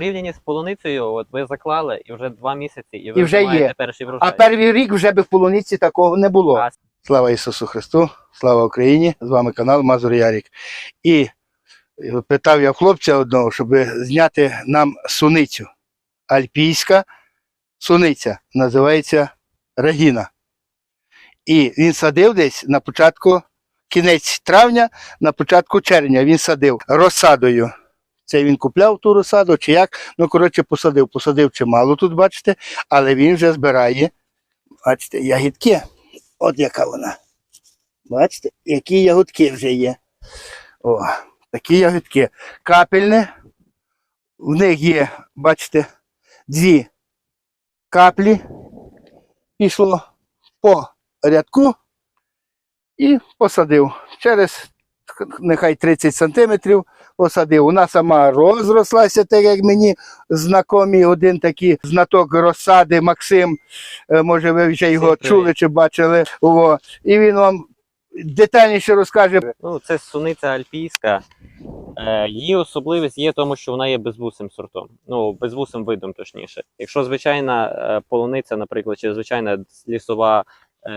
Порівняні з полуницею, от ви заклали і вже два місяці, і І вже маєте є. перший врожай. А перший рік вже би в полуниці такого не було. А Слава Ісусу Христу, слава Україні! З вами канал Мазур Ярік. І питав я хлопця одного, щоб зняти нам суницю. Альпійська суниця називається Регіна. І він садив десь на початку, кінець травня, на початку червня він садив розсадою. Це він купляв ту розсаду, чи як. Ну, коротше, посадив. Посадив чимало тут, бачите, але він вже збирає, бачите, ягідки. От яка вона. Бачите, які ягодки вже є. О, такі ягодки. Капельне. В них є, бачите, дві каплі. Пішло по рядку і посадив. Через нехай 30 сантиметрів посадив. Вона сама розрослася, так як мені знайомі, один такий знаток розсади Максим. Е, Може, ви вже його Всім чули чи бачили. О, і він вам детальніше розкаже. Ну, це суниця альпійська. Е, її особливість є тому, що вона є безвусим сортом. Ну, безвусим видом, точніше. Якщо звичайна е, полуниця, наприклад, чи звичайна лісова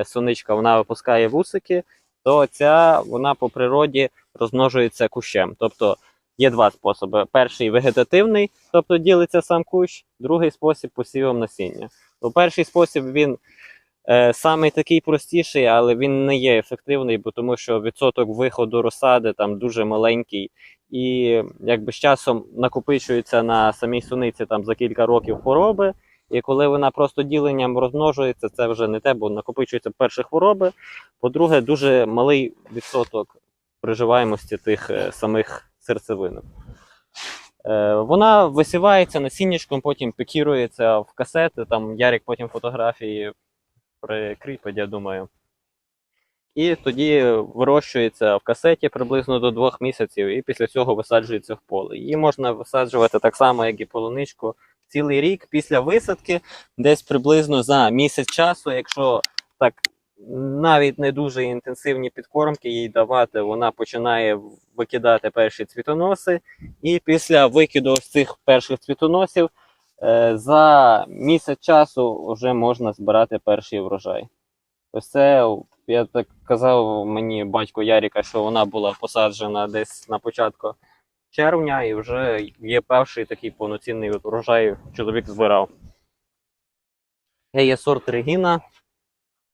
суничка, вона випускає вусики, то ця вона по природі розмножується кущем. Тобто є два способи: перший вегетативний, тобто ділиться сам кущ, другий спосіб посівом насіння. То перший спосіб він Е, Самий такий простіший, але він не є ефективний, бо тому що відсоток виходу розсади там дуже маленький, і якби з часом накопичується на самій суниці там за кілька років хвороби. І коли вона просто діленням розмножується, це вже не те, бо накопичуються перші хвороби. По-друге, дуже малий відсоток приживаємості тих е, самих серцевинок. Е, вона висівається насіннячком, потім пікірується в касети. Там Ярик потім фотографії прикріпить, я думаю. І тоді вирощується в касеті приблизно до двох місяців, і після цього висаджується в поле. Її можна висаджувати так само, як і полуничку, цілий рік після висадки, десь приблизно за місяць часу, якщо так навіть не дуже інтенсивні підкормки їй давати, вона починає викидати перші цвітоноси. І після викиду ось цих перших цвітоносів е, за місяць часу вже можна збирати перший врожай. Ось це, я так казав мені батько Яріка, що вона була посаджена десь на початку червня, і вже є перший такий повноцінний от врожай чоловік збирав. Є сорт Регіна,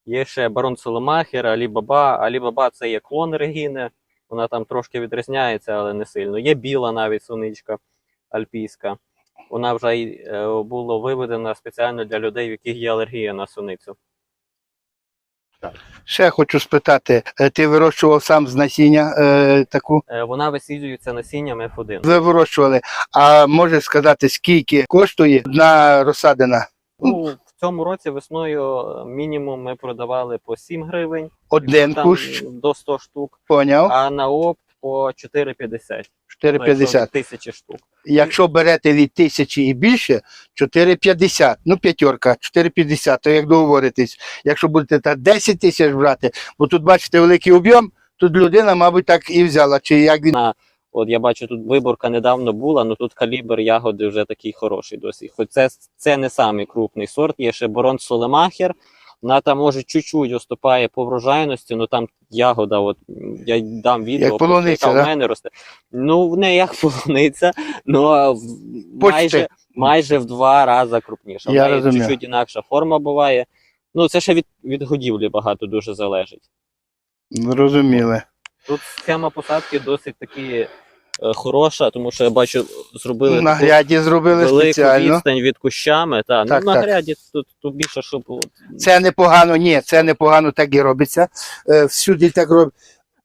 є ще барон Соломахер, Алібаба. Алібаба це є клон Регіни. Вона там трошки відрізняється, але не сильно. Є біла навіть суничка альпійська. Вона вже е, була виведена спеціально для людей, в яких є алергія на суницю. Ще хочу спитати, е, ти вирощував сам з насіння е, таку? Е, Вона висіджується насінням F1. Ви вирощували. А можеш сказати, скільки коштує одна розсадина? Ну, в цьому році весною е, мінімум ми продавали по 7 гривень, Один там кущ, до 100 штук, поняв? а на опт по 4,50. 4,50. тисячі штук. Якщо берете від тисячі і більше, 4,50. Ну, п'ятерка, 4,50, то як договоритись. Якщо будете так 10 тисяч брати, бо тут бачите великий об'єм, тут людина, мабуть, так і взяла. Чи як він от я бачу, тут виборка недавно була, але тут калібр ягоди вже такий хороший досить. Хоч це, це не самий крупний сорт, є ще Борон Солемахер. Вона там може чуть-чуть уступає по врожайності, ну там ягода, от я дам відео, Як полуниця, яка да? в мене росте. Ну, не як полуниця, ну майже, майже в два рази крупніша. Я В неї розумію. чуть-чуть інакша форма буває. Ну, це ще від, від годівлі багато дуже залежить. зрозуміли? Тут схема посадки досить таки е, хороша, тому що я бачу, зробили На гряді зробили велику спеціально. відстань від кущами. Та, Так, ну, на так. гряді тут, тут більше, щоб Це непогано, ні, це непогано так і робиться. Е, всюди так роблять.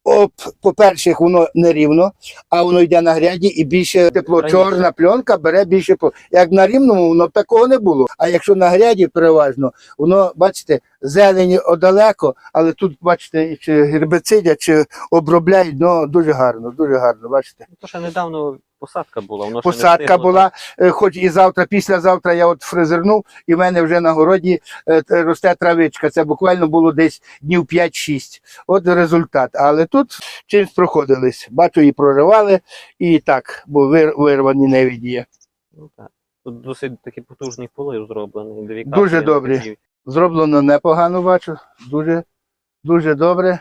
Оп, по-перше, воно нерівно, а воно йде на гряді і більше тепло. Чорна пленка бере більше. Як на рівному, воно такого не було. А якщо на гряді переважно, воно, бачите, зелені одалеко, але тут, бачите, чи гербицидять, чи обробляють, ну дуже гарно, дуже гарно, бачите. то ще недавно посадка була. Воно Посадка була, е, хоч і завтра, післязавтра я от фрезернув, і в мене вже на городі е, росте травичка. Це буквально було десь днів 5-6. От результат. Але тут чимось проходились. Бачу, і проривали, і так, бо вир, вирвані невіді є. Ну, так. Тут досить такі потужні поли зроблені. Дуже добрі. Зроблено непогано, бачу. Дуже, дуже добре.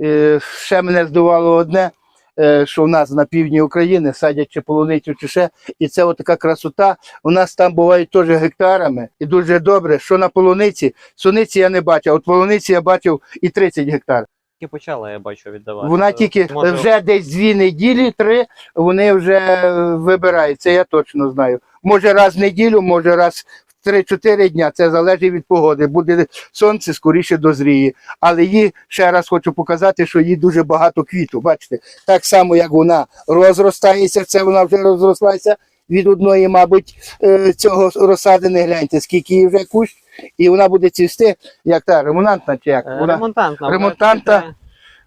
Е, ще мене здивувало одне, що в нас на півдні України садять чи полуницю, чи ще. І це отака красота. У нас там бувають теж гектарами. І дуже добре, що на полуниці. Суниці я не бачив. а От полуниці я бачив і 30 гектар. Тільки почала, я бачу, віддавати. Вона тільки може, вже десь дві неділі, три, вони вже е, вибирають. Це я точно знаю. Може раз в неділю, може раз 3-4 дня. Це залежить від погоди. Буде сонце, скоріше дозріє. Але їй ще раз хочу показати, що їй дуже багато квіту. Бачите, так само як вона розростається, це вона вже розрослася. Від одної, мабуть, е, цього розсадини, гляньте, скільки їй вже кущ, і вона буде цвісти, як та ремонантна чи як. е, Вона, Ремонтантна. вона ремонтанта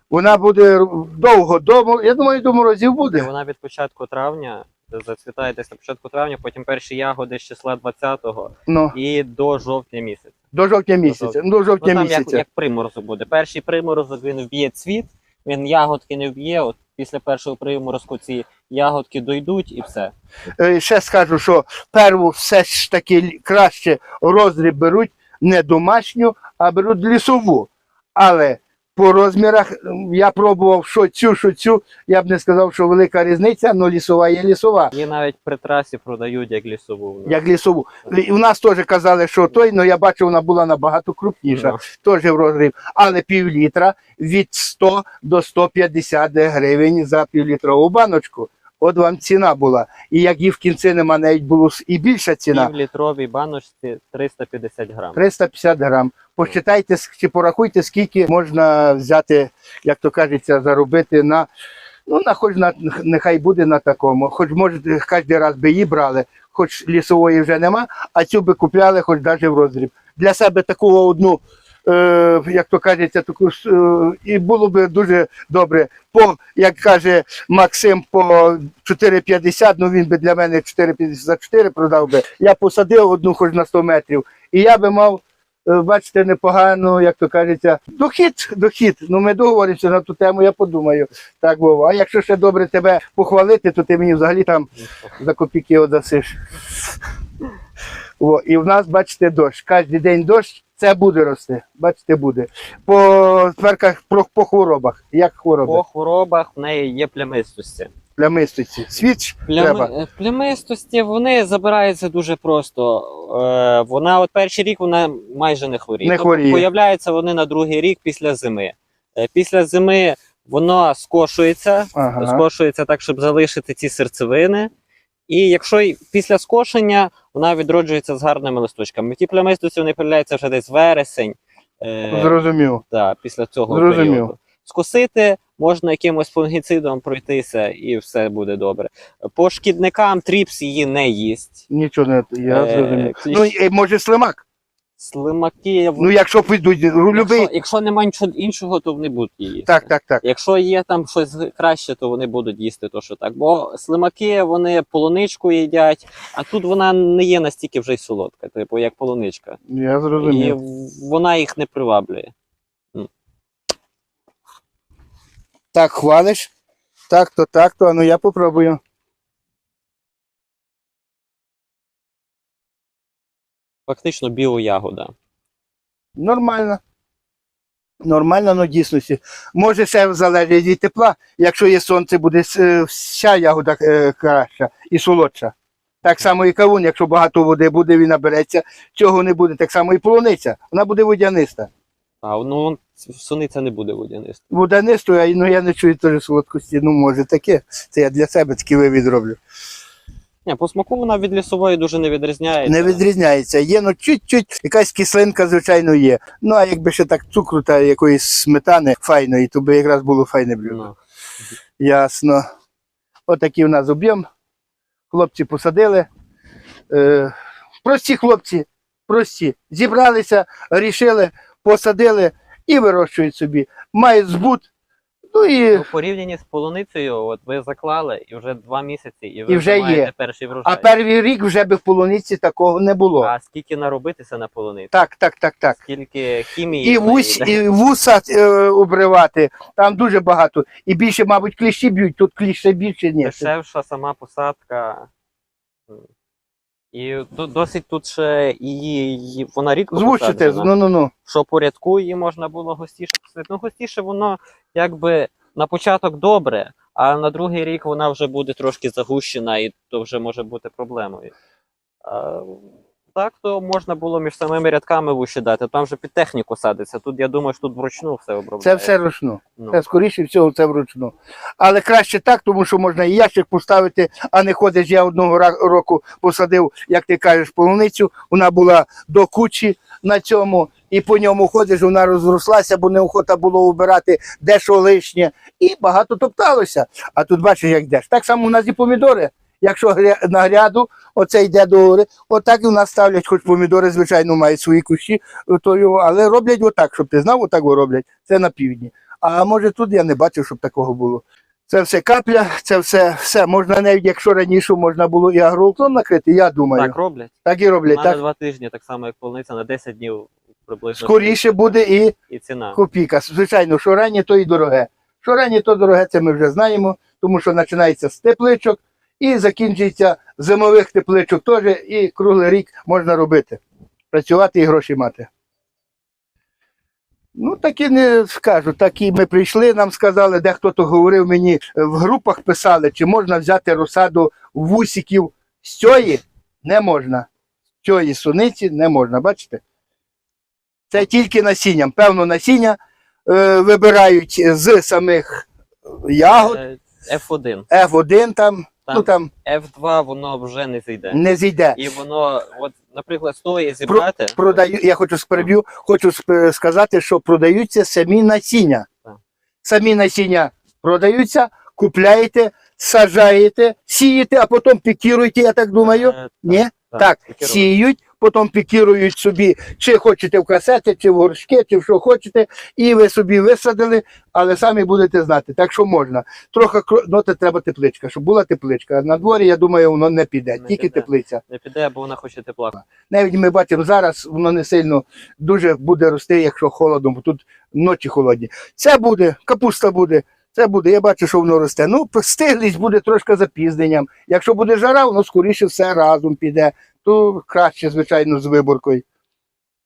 вона буде довго, довго, я думаю, до морозів буде. Вона від початку травня зацвітає десь на початку травня, потім перші ягоди з числа 20-го Ну, і до жовтня місяця. до жовтня місяця. Ну, до жовтня Ну, там як, місяця. як приморозок буде. Перший приморозок він вб'є цвіт, він ягодки не вб'є. От після першого приморозку ці ягодки дойдуть і все. Е, Ще скажу, що перву все ж таки л- краще роздріб беруть не домашню, а беруть лісову. Але по розмірах я пробував що цю, що цю. Я б не сказав, що велика різниця, але лісова є лісова. Її навіть при трасі продають як лісову. Як лісову. І у нас теж казали, що той, але я бачив, вона була набагато крупніша. Ну, теж в розрив, але пів літра від 100 до 150 гривень за півлітрову баночку. От вам ціна була. І як її в кінці нема, навіть було і більша ціна. Півлітровій баночці 350 грам. 350 грам. Посчитайте чи порахуйте, скільки можна взяти, як то кажеться, заробити на. Ну, на хоч на нехай буде на такому. Хоч може кожен раз би її брали, хоч лісової вже нема, а цю би купляли, хоч навіть в роздріб. Для себе таку одну, е, як то кажеться, таку е, і було би дуже добре. По, як каже Максим, по 4,50, ну він би для мене 4,50 за 4 продав би. Я посадив одну хоч на 100 метрів. І я би мав, бачите, непогано, як то кажеться, дохід, дохід. Ну ми договоримося на ту тему, я подумаю. Так, Вова. А якщо ще добре тебе похвалити, то ти мені взагалі там за копійки одасиш. О, і в нас, бачите, дощ. Кожен день дощ, це буде рости. Бачите, буде. По тверках по хворобах. Як хвороби? По хворобах в неї є плямистості. Плямистості. Свіч треба. Плями... е, Плямистості вони забираються дуже просто. Е, вона от перший рік вона майже не хворіє. Не Тобто. Появляються вони на другий рік після зими. Е, після зими воно скошується, Ага. скошується так, щоб залишити ці серцевини. І якщо й після скошення вона відроджується з гарними листочками. Ті плямистості вони появляються вже десь вересень. Е, Зрозумів. да, після цього Зрозумів. періоду. Скосити можна якимось фунгіцидом пройтися, і все буде добре. По шкідникам тріпс її не їсть. Нічого не я Е, зрозумів. Ну, і, може, слимак. Слимаки, Ну, якщо підуть, любий. якщо, якщо немає нічого іншого, то вони будуть її їсти. Так, так, так. Якщо є там щось краще, то вони будуть їсти то, що так. Бо слимаки вони полуничку їдять, а тут вона не є настільки вже й солодка, типу як полуничка. Я І зрозумів. в- вона їх не приваблює. Так, хвалиш. Так, то, так, то. а Ну я попробую. Фактично біоягода. Нормально. Нормально, ну дійсності. Може, ще залежить від тепла. Якщо є сонце, буде е, вся ягода е, краща і солодша. Так само і кавун, якщо багато води буде, він набереться. Цього не буде. Так само і полуниця. Вона буде водяниста. А ну суниця не буде водяниста. Водянисту, а ну я не чую теж солодкості. Ну, може таке. Це я для себе такий вивід роблю. Ні, по смаку вона від лісової дуже не відрізняється. Не відрізняється. Є, ну чуть-чуть, якась кислинка, звичайно, є. Ну, а якби ще так цукру та якоїсь сметани файної, то би якраз було файне блюдо. Ну, Ясно. Отакий у нас об'єм. Хлопці посадили. Е, прості хлопці, прості. Зібралися, рішили, посадили і вирощують собі. Мають збут. Ну і ну, порівняні з полуницею, от ви заклали і вже два місяці, і ви І вже маєте є. перший врожай. а перший рік вже би в полуниці такого не було. А скільки наробитися на полуниці? Так, так, так, так. Скільки хімії І, вусь, і вуса е, обривати, там дуже багато. І більше, мабуть, кліщі б'ють, тут кліщі більше ні. дешевша сама посадка. І до- досить тут ще її вона рідко Звучите, посаджена. ну ну ну. що порядку її можна було густіше посадити. Ну, густіше воно якби на початок добре, а на другий рік вона вже буде трошки загущена, і то вже може бути проблемою. А, так, то можна було між самими рядками вище дати. Там вже під техніку садиться. Тут я думаю, що тут вручну все обробляє. Це все ручну. Ну, Це скоріше всього це вручну. Але краще так, тому що можна і ящик поставити, а не ходиш. Я одного року посадив, як ти кажеш, полуницю. Вона була до кучі на цьому, і по ньому ходиш, вона розрослася, бо неохота було убирати дещо лишнє. І багато топталося. А тут бачиш, як йдеш. Так само у нас і помідори. Якщо на гряду, оце йде до гори, отак і у нас ставлять, хоч помідори, звичайно, мають свої кущі, то його, але роблять отак, щоб ти знав, отак роблять. Це на півдні. А може тут я не бачив, щоб такого було. Це все капля, це все, все. Можна навіть, якщо раніше можна було і агроуклон накрити, я думаю. так роблять. Так, і роблять. На Так. два тижні, так само як полуниця, на 10 днів приблизно. Скоріше буде і І ціна. копійка. Звичайно, що раннє, то і дороге. Що раннє, то дороге, це ми вже знаємо, тому що починається з тепличок і закінчується зимових тепличок теж, і круглий рік можна робити. Працювати і гроші мати. Ну, так і не скажу. Так і ми прийшли, нам сказали, дехто то говорив мені, е, в групах писали, чи можна взяти розсаду вусиків з цієї? Не можна. З цієї суниці не можна, бачите? Це тільки насінням. Певно, насіння е, вибирають з самих ягод, Е, F1. F1 там, Там. ну там F2 воно вже не зайде. не зійде. І воно, от, наприклад, стоїть зібрати. Продаю, я хочу переб'ю, хочу сказати, що продаються самі насіння. Так. Самі насіння продаються, купляєте, сажаєте, сієте, а потім пікіруєте, я так думаю. Е, Ні? так, Так, сіють, потім пікірують собі, чи хочете в касети, чи в горшки, чи в що хочете, і ви собі висадили, але самі будете знати. Так що можна. Трохи кро- ну, треба тепличка, щоб була тепличка. На дворі, я думаю, воно не піде, Не тільки піде. теплиця. Не піде, бо вона хоче тепла. Навіть ми бачимо зараз, воно не сильно дуже буде рости, якщо холодно, бо тут ночі холодні. Це буде, капуста буде. Це буде, я бачу, що воно росте. Ну, стиглість буде трошки запізненням. Якщо буде жара, воно скоріше все разом піде. То краще, звичайно, з виборкою.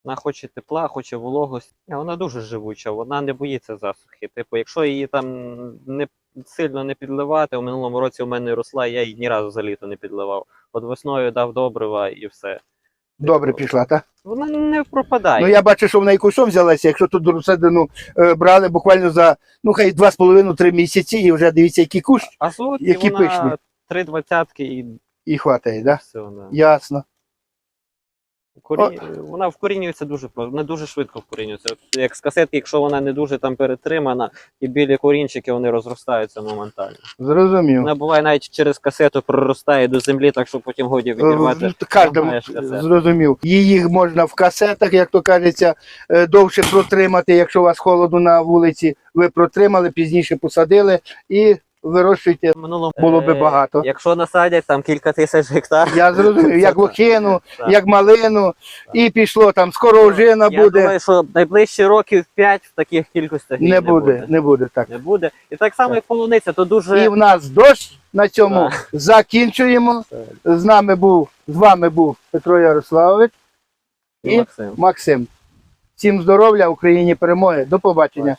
Вона хоче тепла, хоче вологості. Вона дуже живуча, вона не боїться засухи. Типу, якщо її там не сильно не підливати, у минулому році у мене росла, я її ні разу за літо не підливав. От весною дав добрива і все. Добре пішла, так? Вона не пропадає. Ну я бачу, що вона і кущом взялася. Якщо тут розсадину е, брали буквально за ну хай 2,5-3 місяці, і вже дивіться, який кущ, А які пишні. три двадцятки і і хватає, да? все. Да. Ясно. Корі... Вона вкорінюється дуже вона дуже швидко вкорінюється. Як з касетки, якщо вона не дуже там перетримана, і білі корінчики вони розростаються моментально. Зрозумів. Вона буває навіть через касету проростає до землі, так що потім годі відірвати. Е, Кожному зрозумів. Її можна в касетах, як то кажеться, е, довше протримати. Якщо у вас холодно на вулиці, ви протримали, пізніше посадили і Минулому Було би е, багато. Якщо насадять там кілька тисяч гектар. Я зрозумів, як лохину, Так. як малину, і пішло там, скоро ожина Я буде. думаю, що найближчі років 5 в таких кількостях Не буде, не буде так. Не буде. І так само, як полуниця, то дуже І в нас дощ на цьому закінчуємо. З нами був, з вами був Петро Ярославович і Максим. Максим. Всім здоров'я, Україні перемоги. До побачення.